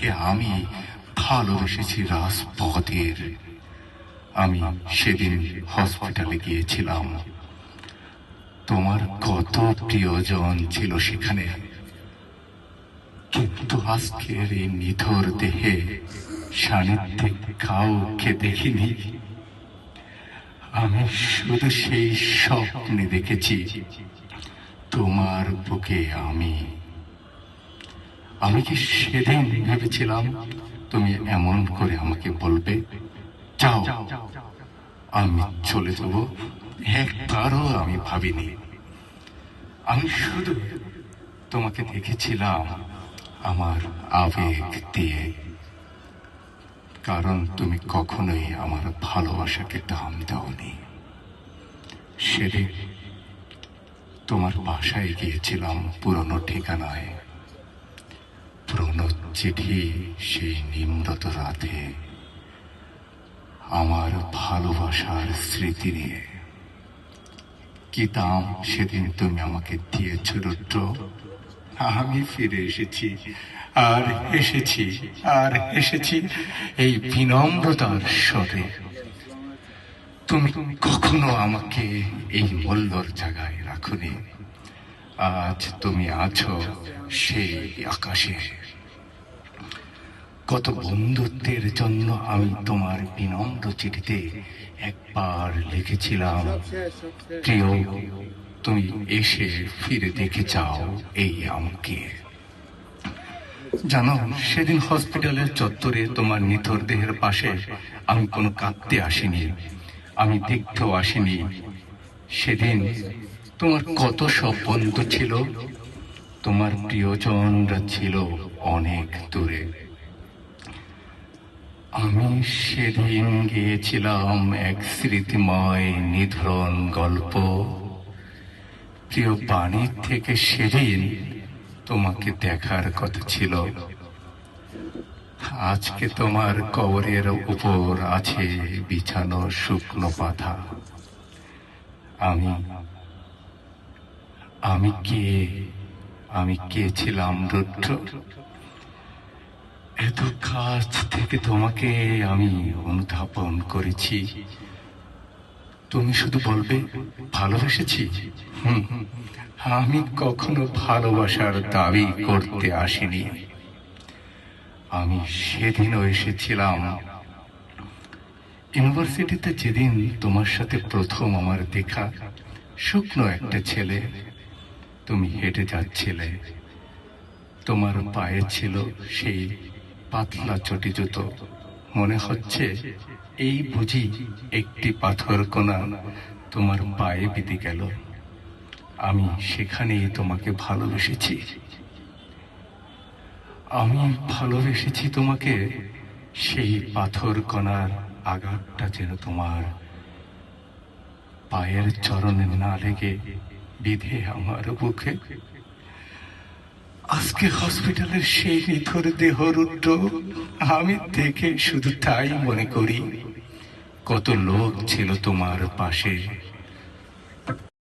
থেকে আমি ভালোবেসেছি রাজপথের। আমি সেদিন হসপিটালে গিয়েছিলাম। তোমার কত প্রিয়জন ছিল সেখানে। কিন্তু আজকের এই নিথর দেহে সান্নিধ্যে কাউকে দেখিনি। আমি শুধু সেই স্বপ্নে দেখেছি। তোমার বুকে আমি আমি কি সেদিন ভেবেছিলাম তুমি এমন করে আমাকে বলবে? যাও, আমি চলে যাব। একবারও আমি ভাবিনি। আমি শুধু তোমাকে দেখেছিলাম আমার আবেগ দিয়ে। কারণ তুমি কখনোই আমার ভালোবাসাকে দাম দাওনি। সেদিন তোমার বাসায় গিয়েছিলাম পুরনো ঠিকানায়। চিঠি সেই নিম্রত রাতে আমার ভালোবাসার স্মৃতি নিয়ে। কি দাম সেদিন তুমি আমাকে দিয়েছ, রুদ্র? আমি ফিরে এসেছি, আর এসেছি আর এসেছি এই বিনম্রতার স্বরে তুমি কখনো আমাকে এই মূল্যর জায়গায় রাখুনি। আজ তুমি আছো সেই আকাশে। কত বন্ধুত্বের জন্য আমি তোমার বিনম্র চিঠিতে একবার লিখেছিলাম, প্রিয়, তুমি এসে ফিরে দেখে যাও এই আমাকে। জানো, সেদিন হসপিটালের চত্বরে তোমার নিথর দেহের পাশে আমি কোনো কাঁদতে আসিনি, আমি দেখতেও আসিনি। সেদিন তোমার কত সব বন্ধু ছিল, তোমার প্রিয়জনরা ছিল অনেক দূরে। আমি সেদিন গিয়েছিলাম এক স্মৃতিময় নিধন গল্প। প্রিয় বাণীর থেকে সেদিন তোমাকে দেখার কথা ছিল। আজকে তোমার কবরের উপর আছে বিছানো শুকনো পাতা আমি আমি কে? আমি কে ছিলাম রুদ্র? এত কাছ থেকে তোমাকে আমি অনুধাবন করেছি। তুমি শুধু বলবে, ভালোবেসেছি? আমি কখনো ভালোবাসার দাবি করতে আসিনি। আমি সেদিনও এসেছিলাম। ইউনিভার্সিটিতে যেদিন তোমার সাথে প্রথম আমার দেখা, শুকনো একটা ছেলে, তুমি হেঁটে যাচ্ছিলে। তোমার পায়ে ছিল সেই পাতলা চটি জুতো। মনে হচ্ছে এই বুঝি একটি পাথর কোনা তোমার পায়ে বিধে গেল। আমি সেখানেই তোমাকে ভালোবেসেছি। আমি ভালোবেসেছি তোমাকে সেই পাথর কণার আঘাতটা যেন তোমার পায়ের চরণে না লেগে বিধে আমার বুকে। আজকে হসপিটালের সেই নিথর দেহ রুদ্র আমি দেখে শুধু তাই মনে করি। কত লোক ছিল তোমার পাশে।